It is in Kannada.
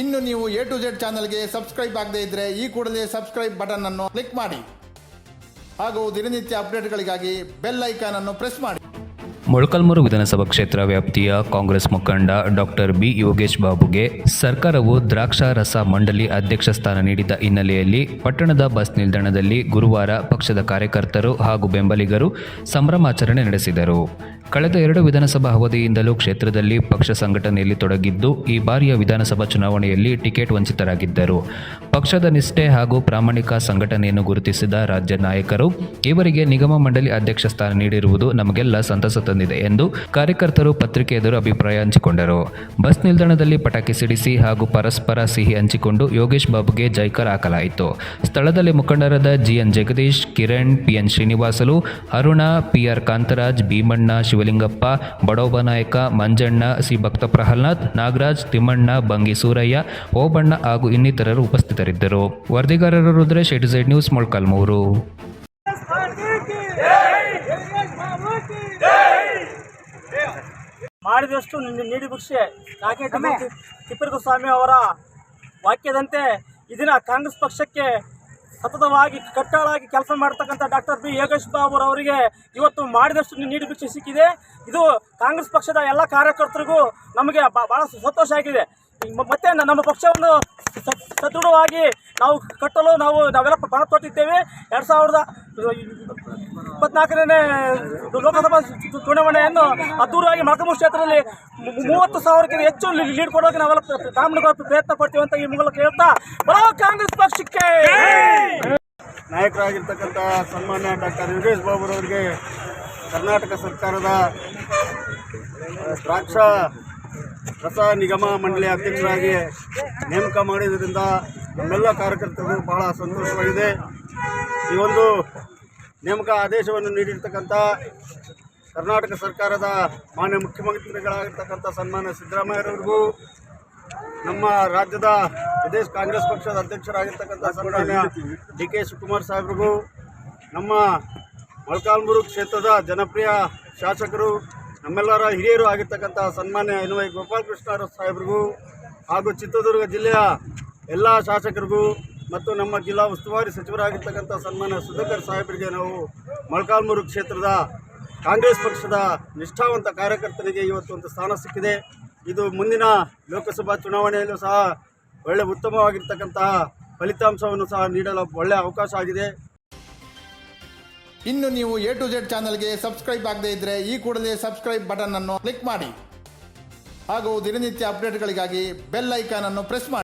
ಇನ್ನು ನೀವು ಎ ಟು ಜೆಡ್ ಚಾನಲ್ಗೆ ಸಬ್ಸ್ಕ್ರೈಬ್ ಆಗದೇ ಇದ್ದರೆ ಈ ಕೂಡಲೇ ಸಬ್ಸ್ಕ್ರೈಬ್ ಬಟನ್ ಅನ್ನು ಕ್ಲಿಕ್ ಮಾಡಿ. ಹಾಗೂ ದಿನನಿತ್ಯ ಅಪ್ಡೇಟ್ಗಳಿಗಾಗಿ ಬೆಲ್ ಐಕಾನ್ ಅನ್ನು ಪ್ರೆಸ್ ಮಾಡಿ. ಮೊಳಕಾಲ್ಮೂರು ವಿಧಾನಸಭಾ ಕ್ಷೇತ್ರ ವ್ಯಾಪ್ತಿಯ ಕಾಂಗ್ರೆಸ್ ಮುಖಂಡ ಡಾಕ್ಟರ್ ಬಿ ಯೋಗೇಶ್ ಬಾಬುಗೆ ಸರ್ಕಾರವು ದ್ರಾಕ್ಷಾರಸ ಮಂಡಳಿ ಅಧ್ಯಕ್ಷ ಸ್ಥಾನ ನೀಡಿದ ಹಿನ್ನೆಲೆಯಲ್ಲಿ ಪಟ್ಟಣದ ಬಸ್ ನಿಲ್ದಾಣದಲ್ಲಿ ಗುರುವಾರ ಪಕ್ಷದ ಕಾರ್ಯಕರ್ತರು ಹಾಗೂ ಬೆಂಬಲಿಗರು ಸಂಭ್ರಮಾಚರಣೆ ನಡೆಸಿದರು. ಕಳೆದ ಎರಡು ವಿಧಾನಸಭಾ ಅವಧಿಯಿಂದಲೂ ಕ್ಷೇತ್ರದಲ್ಲಿ ಪಕ್ಷ ಸಂಘಟನೆಯಲ್ಲಿ ತೊಡಗಿದ್ದು, ಈ ಬಾರಿಯ ವಿಧಾನಸಭಾ ಚುನಾವಣೆಯಲ್ಲಿ ಟಿಕೆಟ್ ವಂಚಿತರಾಗಿದ್ದರು. ಪಕ್ಷದ ನಿಷ್ಠೆ ಹಾಗೂ ಪ್ರಾಮಾಣಿಕ ಸಂಘಟನೆಯನ್ನು ಗುರುತಿಸಿದ ರಾಜ್ಯ ನಾಯಕರು, ಇವರಿಗೆ ನಿಗಮ ಮಂಡಳಿ ಅಧ್ಯಕ್ಷ ಸ್ಥಾನ ನೀಡಿರುವುದು ನಮಗೆಲ್ಲ ಸಂತಸ ತಂದಿದೆ ಎಂದು ಕಾರ್ಯಕರ್ತರು ಪತ್ರಿಕೆ ಎದುರು ಅಭಿಪ್ರಾಯ ಹಂಚಿಕೊಂಡರು. ಬಸ್ ನಿಲ್ದಾಣದಲ್ಲಿ ಪಟಾಕಿ ಸಿಡಿಸಿ ಹಾಗೂ ಪರಸ್ಪರ ಸಿಹಿ ಹಂಚಿಕೊಂಡು ಯೋಗೇಶ್ ಬಾಬುಗೆ ಜೈಕಾರ ಹಾಕಲಾಯಿತು. ಸ್ಥಳದಲ್ಲಿ ಮುಖಂಡರಾದ GN Jagadish, Kiran, PN Srinivasalu, Aruna PR Kantharaj, Bheemanna Shivalingappa Badoba Nayaka Manjanna C. ಭಕ್ತ ಪ್ರಹ್ಲಾದ್ ನಾಗರಾಜ್ ತಿಮ್ಮಣ್ಣ ಬಂಗಿ ಸೂರಯ್ಯ ಓಬಣ್ಣ ಹಾಗೂ ಇನ್ನಿತರರು ಉಪಸ್ಥಿತರಿದ್ದರು. ವರದಿಗಾರರು ರುದ್ರೇಶ್ ಎಟಿಸೈಡ್ ನ್ಯೂಸ್ ಮೊಳಕಾಲ್ಮೂರು. ಮಾಡಿದಷ್ಟು ನೀಡಿ ಭಿಕ್ಷೆ. ಯಾಕೆ ತಿಪ್ಪರಗ ಸ್ವಾಮಿ ಅವರ ವಾಕ್ಯದಂತೆ ಇದನ್ನ ಕಾಂಗ್ರೆಸ್ ಪಕ್ಷಕ್ಕೆ ಸತತವಾಗಿ ಕಟ್ಟಾಳಾಗಿ ಕೆಲಸ ಮಾಡ್ತಕ್ಕಂಥ ಡಾಕ್ಟರ್ ಬಿ ಯೋಗೇಶ್ ಬಾಬು ಅವರಿಗೆ ಇವತ್ತು ಮಾಡಿದಷ್ಟು ನೀಡಿ ಭಿಕ್ಷೆ ಸಿಕ್ಕಿದೆ. ಇದು ಕಾಂಗ್ರೆಸ್ ಪಕ್ಷದ ಎಲ್ಲ ಕಾರ್ಯಕರ್ತರಿಗೂ ನಮಗೆ ಭಾಳ ಸಂತೋಷ ಆಗಿದೆ. ಮತ್ತೆ ನಮ್ಮ ಪಕ್ಷವನ್ನು ಸದೃಢವಾಗಿ ನಾವು ಕಟ್ಟಲು ನಾವು ನಾವೆಲ್ಲ ಪಣ ತೊಟ್ಟಿದ್ದೇವೆ. ಎರಡು ಸಾವಿರದ ಇಪ್ಪತ್ನಾಲ್ಕನೇ ಲೋಕಸಭಾ ಚುನಾವಣೆಯನ್ನು ಅದ್ದೂರಿಯಾಗಿ ಮಳಕಮೂರು ಕ್ಷೇತ್ರದಲ್ಲಿ ಮೂವತ್ತು ಸಾವಿರಕ್ಕಿಂತ ಹೆಚ್ಚು ಲೀಡ್ ಕೊಡೋಕೆ ನಾವೆಲ್ಲ ಕಾಮನ ಪ್ರಯತ್ನ ಪಡ್ತೀವಿ ಅಂತ ಈ ಮೂಲಕ ಹೇಳ್ತಾ, ಬರೋ ಕಾಂಗ್ರೆಸ್ ಪಕ್ಷಕ್ಕೆ! ನಾಯಕರಾಗಿರ್ತಕ್ಕಂಥ ಸನ್ಮಾನ್ಯ ಡಾಕ್ಟರ್ ಯೋಗೇಶ್ ಬಾಬುರವರಿಗೆ ಕರ್ನಾಟಕ ಸರ್ಕಾರದ ದ್ರಾಕ್ಷಾ ರಸ ನಿಗಮ ಮಂಡಳಿ ಅಧ್ಯಕ್ಷರಾಗಿ ನೇಮಕ ಮಾಡಿದ್ದರಿಂದ ನಮ್ಮೆಲ್ಲ ಕಾರ್ಯಕರ್ತರು ಬಹಳ ಸಂತೋಷವಾಗಿದೆ. ಈ ಒಂದು ನೇಮಕ ಆದೇಶವನ್ನು ನೀಡಿರ್ತಕ್ಕಂಥ ಕರ್ನಾಟಕ ಸರ್ಕಾರದ ಮಾನ್ಯ ಮುಖ್ಯಮಂತ್ರಿಗಳಾಗಿರ್ತಕ್ಕಂಥ ಸನ್ಮಾನ್ಯ ಸಿದ್ದರಾಮಯ್ಯವರಿಗೂ ನಮ್ಮ ರಾಜ್ಯದ ಪ್ರದೇಶ ಕಾಂಗ್ರೆಸ್ ಪಕ್ಷದ ಅಧ್ಯಕ್ಷರಾಗಿರ್ತಕ್ಕಂಥ ಸನ್ಮಾನ್ಯ ಡಿ ಕೆ ಶಿವಕುಮಾರ್ ಸಾಹೇಬ್ರಿಗೂ, ನಮ್ಮ ಮೊಳಕಾಲ್ಮೂರು ಕ್ಷೇತ್ರದ ಜನಪ್ರಿಯ ಶಾಸಕರು, ನಮ್ಮೆಲ್ಲರ ಹಿರಿಯರು ಆಗಿರ್ತಕ್ಕಂಥ ಸನ್ಮಾನ್ಯ ಎನ್ ವೈ ಗೋಪಾಲಕೃಷ್ಣ ಸಾಹೇಬ್ರಿಗೂ ಹಾಗೂ ಚಿತ್ರದುರ್ಗ ಜಿಲ್ಲೆಯ ಎಲ್ಲ ಶಾಸಕರಿಗೂ ಮತ್ತು ನಮ್ಮ ಜಿಲ್ಲಾ ಉಸ್ತುವಾರಿ ಸಚಿವರಾಗಿರ್ತಕ್ಕಂಥ ಸನ್ಮಾನ್ಯ ಸುಧಾಕರ್ ಸಾಹೇಬರಿಗೆ ನಾವು ಮೊಳಕಾಲ್ಮೂರು ಕ್ಷೇತ್ರದ ಕಾಂಗ್ರೆಸ್ ಪಕ್ಷದ ನಿಷ್ಠಾವಂತ ಕಾರ್ಯಕರ್ತರಿಗೆ ಇವತ್ತು ಒಂದು ಸ್ಥಾನ ಸಿಕ್ಕಿದೆ. ಇದು ಮುಂದಿನ ಲೋಕಸಭಾ ಚುನಾವಣೆಯಲ್ಲೂ ಸಹ ಒಳ್ಳೆ ಉತ್ತಮವಾಗಿರ್ತಕ್ಕಂತಹ ಫಲಿತಾಂಶವನ್ನು ಸಹ ನೀಡಲು ಒಳ್ಳೆಯ ಅವಕಾಶ ಆಗಿದೆ. ಇನ್ನು ನೀವು ಎ ಟು ಜೆಡ್ ಚಾನಲ್ಗೆ ಸಬ್ಸ್ಕ್ರೈಬ್ ಆಗದೇ ಇದ್ದರೆ ಈ ಕೂಡಲೇ ಸಬ್ಸ್ಕ್ರೈಬ್ ಬಟನ್ ಅನ್ನು ಕ್ಲಿಕ್ ಮಾಡಿ. ಹಾಗೂ ದಿನನಿತ್ಯ ಅಪ್ಡೇಟ್ಗಳಿಗಾಗಿ ಬೆಲ್ ಐಕಾನ್ ಅನ್ನು ಪ್ರೆಸ್ ಮಾಡಿ.